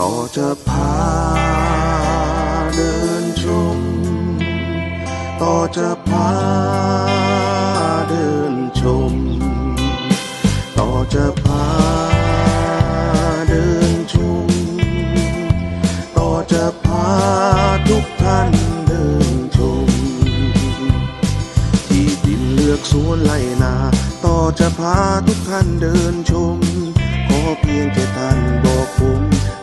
ต่อจะพาเดินชม ต่อจะพาเดินชม ต่อจะพาเดินชม ต่อจะพาทุกท่านเดินชม ที่ดินเลือกสวนไลนา ต่อจะพาทุกท่านเดินชม ขอเพียงแค่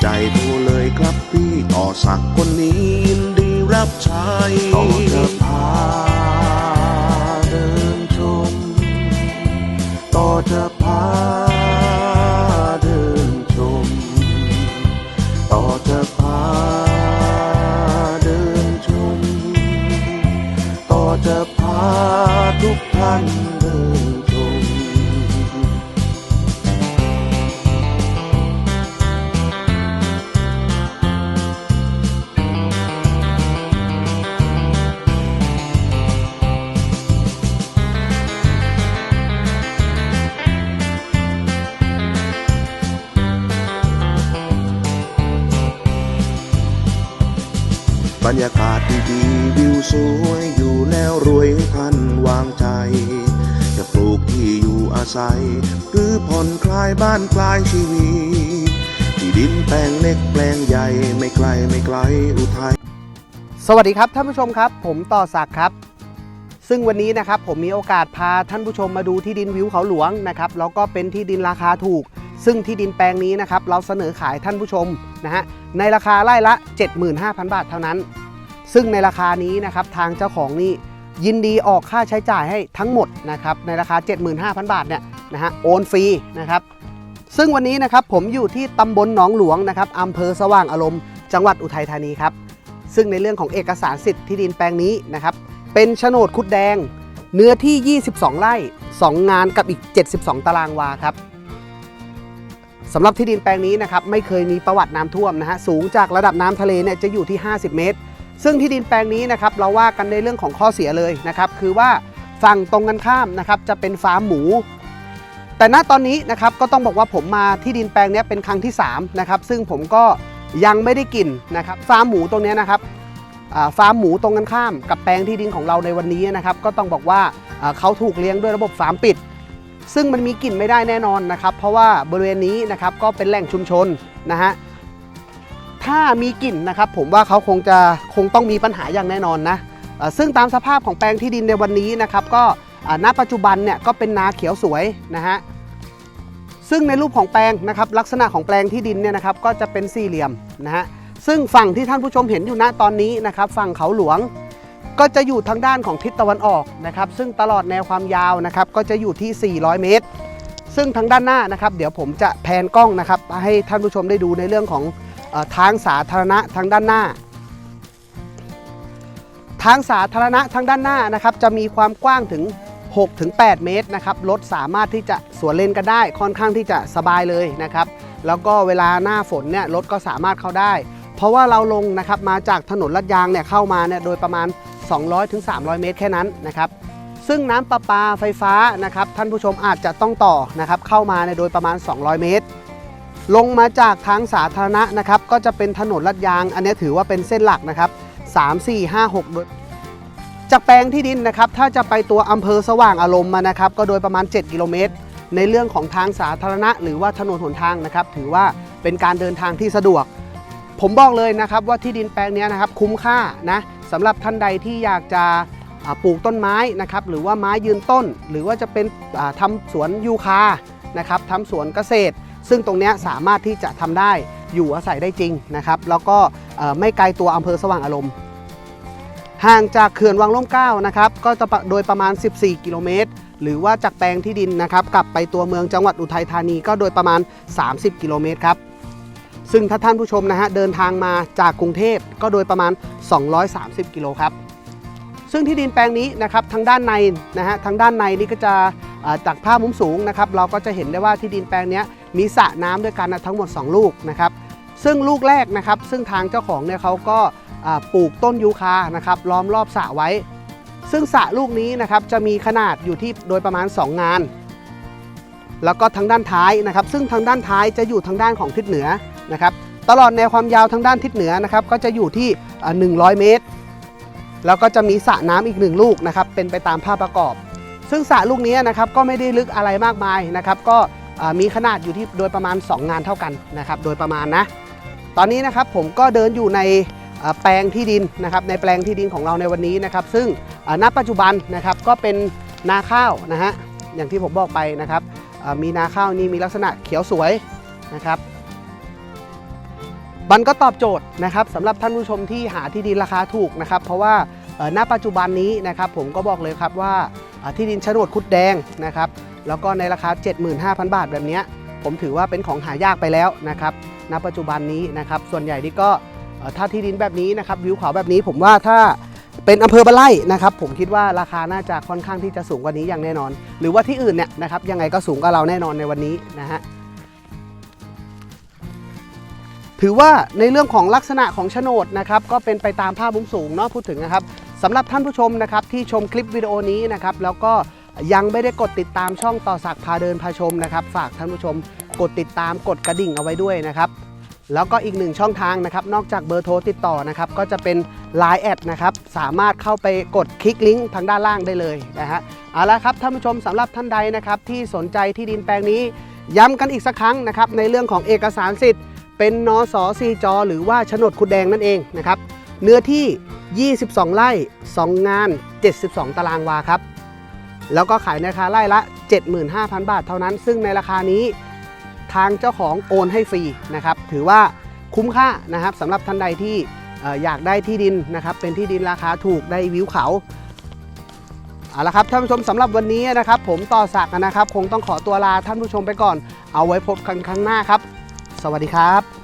ใจโทรเลยครับพี่ต่อสักคนนี้ยินดีรับใช้ รรยากาศดีๆวิวสวยอยู่แล้วรวยให้ท่านวางใจ จะปลูกที่อยู่อาศัย หรือผ่อนคลายบ้านคลายชีวิตที่ดินแปลงเล็กแปลงใหญ่ไม่ไกลไม่ไกลอุทัยสวัสดีครับท่านผู้ชมครับ ผมต่อศักดิ์ครับ ซึ่งวันนี้นะครับผมมีโอกาสพาท่านผู้ชมมาดูที่ดินวิวเขาหลวงนะครับแล้วก็เป็นที่ดินราคาถูก ซึ่งที่ดินแปลงนี้นะครับเราเสนอขายท่านผู้ชมนะฮะในราคาไร่ละ 75,000 บาทเท่านั้น ซึ่งในราคานี้นะครับทางเจ้าของนี่ยินดีออกค่าใช้จ่ายให้ทั้งหมดนะครับในราคา 75,000 บาทเนี่ยนะฮะโอนฟรีนะครับซึ่งวันนี้นะครับผมอยู่ที่ตำบลหนองหลวงนะครับอำเภอสว่างอารมณ์ จังหวัดอุทัยธานีครับซึ่งในเรื่องของเอกสารสิทธิ์ที่ดินแปลงนี้นะครับเป็นโฉนดคุดแดง เนื้อที่ 22 ไร่ 2 งานกับอีก 72 ตารางวาครับ สำหรับที่ดินแปลงนี้นะครับไม่เคยมีประวัติน้ำท่วมนะฮะสูงจากระดับน้ำทะเลเนี่ยจะอยู่ที่ 50 เมตร ซึ่งที่ดินแปลงนี้นะครับเราว่ากันในเรื่องของข้อเสียเลยนะครับคือว่าฝั่งตรงกันข้ามนะครับจะเป็นฟาร์มหมู แต่ณตอนนี้นะครับก็ต้องบอกว่าผมมาที่ดินแปลงนี้เป็นครั้งที่3นะครับซึ่งผมก็ยังไม่ได้กินนะครับฟาร์มหมูตรงนี้นะครับฟาร์มหมูตรงกันข้ามกับแปลงที่ดินของเราในวันนี้นะครับก็ต้องบอกว่าเขาถูกเลี้ยงด้วยระบบฟาร์มปิด ซึ่งมันมีกลิ่นไม่ได้แน่นอนนะครับ เพราะว่าบริเวณนี้นะครับก็เป็นแหล่งชุมชนนะฮะถ้ามีกลิ่นนะครับผมว่าเขาคงจะคงต้องมีปัญหาอย่างแน่นอนนะซึ่งตามสภาพของแปลงที่ดินในวันนี้นะครับก็อ่าณปัจจุบันเนี่ยก็เป็นนาเขียวสวยนะฮะซึ่งในรูปของแปลงนะครับลักษณะของแปลงที่ดินเนี่ยนะครับก็จะเป็นสี่เหลี่ยมนะฮะซึ่งฝั่งที่ท่านผู้ชมเห็นอยู่ณตอนนี้นะครับฝั่งเขาหลวง ก็จะอยู่ทางด้านของทิศตะวันออกนะครับ ซึ่งตลอดแนวความยาวนะครับ ก็จะอยู่ที่ 400 เมตร ซึ่งทางด้านหน้านะครับ เดี๋ยวผมจะแพนกล้องนะครับ ให้ท่านผู้ชมได้ดูในเรื่องของทางสาธารณะทางด้านหน้า ทางสาธารณะทางด้านหน้านะครับ จะมีความกว้างถึง 6-8 เมตรนะครับรถสามารถที่จะสวนเลนกันได้ค่อนข้างที่จะสบายเลยนะครับ แล้วก็เวลาหน้าฝนเนี่ยรถก็สามารถเข้าได้ เพราะว่าเราลงนะครับมาจากถนนลาดยางเนี่ยเข้ามาเนี่ยโดยประมาณ 200-300 เมตรแค่นั้นนะครับซึ่งน้ำประปาไฟฟ้านะครับท่านผู้ชมอาจจะต้องต่อนะครับเข้ามาในโดยประมาณ 200 เมตร ลงมาจากทางสาธารณะนะครับก็จะเป็นถนนลาดยาง อันนี้ถือว่าเป็นเส้นหลักนะครับ3 4 5 6โดยจากแปลงที่ดินนะครับถ้าจะไปตัวอำเภอสว่างอารมณ์มานะครับก็โดยประมาณ 7 กิโลเมตร ในเรื่องของทางสาธารณะ หรือว่าถนนหนทางนะครับถือว่าเป็นการเดินทางที่สะดวก ผมบอกเลยนะครับว่าที่ดินแปลงนี้นะครับคุ้มค่านะ สำหรับท่านใดที่อยากจะปลูกต้นไม้นะครับหรือว่าไม้ยืนต้น หรือว่าจะเป็นอ่าทำสวนยูคานะครับทำสวนเกษตร ซึ่งตรงนี้สามารถที่จะทำได้อยู่อาศัยได้จริงนะครับแล้วก็ไม่ไกลตัวอำเภอสว่างอารมณ์ ห่างจากเขื่อนวังร่มเกล้านะครับก็จะโดยประมาณ 14 กิโลเมตร หรือว่าจากแปลงที่ดินนะครับกลับไปตัวเมืองจังหวัดอุทัยธานีก็โดยประมาณ 30 กิโลเมตรครับ ซึ่งถ้าท่านผู้ชมนะฮะเดินทางมาจากกรุงเทพก็โดยประมาณ 230 กิโลครับ ซึ่งที่ดินแปลงนี้นะครับทางด้านในนะฮะทางด้านในนี่ก็จะจากภาพมุมสูงนะครับเราก็จะเห็นได้ว่าที่ดินแปลงนี้มีสระน้ำด้วยกันนะทั้งหมด 2 ลูกนะครับซึ่งลูกแรกนะครับซึ่งทางเจ้าของเนี่ยเขาก็ปลูกต้นยูคานะครับล้อมรอบสระไว้ ซึ่งสระลูกนี้นะครับจะมีขนาดอยู่ที่โดยประมาณ 2 งาน แล้วก็ทางด้านท้ายนะครับ ซึ่งทางด้านท้ายจะอยู่ทางด้านของทิศเหนือ นะครับตลอดแนวความยาวทางด้านทิศเหนือนะครับก็จะอยู่ที่ 100 เมตร แล้วก็จะมีสระน้ำอีกหนึ่งลูกนะครับเป็นไปตามภาพประกอบ ซึ่งสระลูกนี้นะครับก็ไม่ได้ลึกอะไรมากมายนะครับก็มีขนาดอยู่ที่โดยประมาณ 2 งานเท่ากันนะครับโดยประมาณนะตอนนี้นะครับผมก็เดินอยู่ในแปลงที่ดินนะครับในแปลงที่ดินของเราในวันนี้นะครับ ซึ่งณปัจจุบันนะครับก็เป็นนาข้าวนะฮะอย่างที่ผมบอกไปนะครับมีนาข้าวนี่มีลักษณะเขียวสวยนะครับ มันก็ตอบโจทย์นะครับสำหรับท่านผู้ชมที่หาที่ดินราคาถูกนะครับ เพราะว่าณปัจจุบันนี้นะครับผมก็บอกเลยครับว่าที่ดินโฉนดคุดแดงนะครับแล้วก็ในราคา 75,000 บาทแบบนี้ผมถือว่าเป็นของหายากไปแล้วนะครับณปัจจุบันนี้นะครับส่วนใหญ่นี่ก็ถ้าที่ดินแบบนี้นะครับวิวเขาแบบนี้ผมว่าถ้าเป็นอำเภอบ้านไร่นะครับผมคิดว่าราคาน่าจะค่อนข้างที่จะสูงกว่านี้อย่างแน่นอน หรือว่าที่อื่นเนี่ยนะครับยังไงก็สูงกว่าเราแน่นอนในวันนี้นะฮะ ถือว่าในเรื่องของลักษณะของโฉนดนะครับก็เป็นไปตามภาพมุมสูงเนาะพูดถึงนะครับสำหรับท่านผู้ชมนะครับที่ชมคลิปวิดีโอนี้นะครับแล้วก็ยังไม่ได้กดติดตามช่องต่อสักพาเดินพาชมนะครับ ฝากท่านผู้ชมกดติดตามกดกระดิ่งเอาไว้ด้วยนะครับแล้วก็อีกหนึ่งช่องทางนะครับ นอกจากเบอร์โทรติดต่อนะครับ ก็จะเป็น Line แอดนะครับ สามารถเข้าไปกดคลิกลิงก์ทางด้านล่างได้เลยนะฮะเอาละครับท่านผู้ชมสำหรับท่านใดนะครับ ที่สนใจที่ดินแปลงนี้ ย้ำกันอีกสักครั้งนะครับ ในเรื่องของเอกสารสิทธิ์ เป็นนสซีจอ หรือว่าโฉนดคุดแดงนั่นเองนะครับเนื้อที่ 22 ไร่ 2 งาน 72 ตารางวาครับ แล้วก็ขายในราคาไร่ละ 75,000 บาทเท่านั้น ซึ่งในราคานี้ทางเจ้าของโอนให้ฟรีนะครับ ถือว่าคุ้มค่านะครับสำหรับท่านใดที่อ่อยากได้ที่ดินนะครับ เป็นที่ดินราคาถูกได้วิวเขาเอาละครับท่านผู้ชมสำหรับวันนี้นะครับ ผมต่อสักนะครับ คงต้องขอตัวลาท่านผู้ชมไปก่อน เอาไว้พบกันครั้งหน้าครับ สวัสดีครับ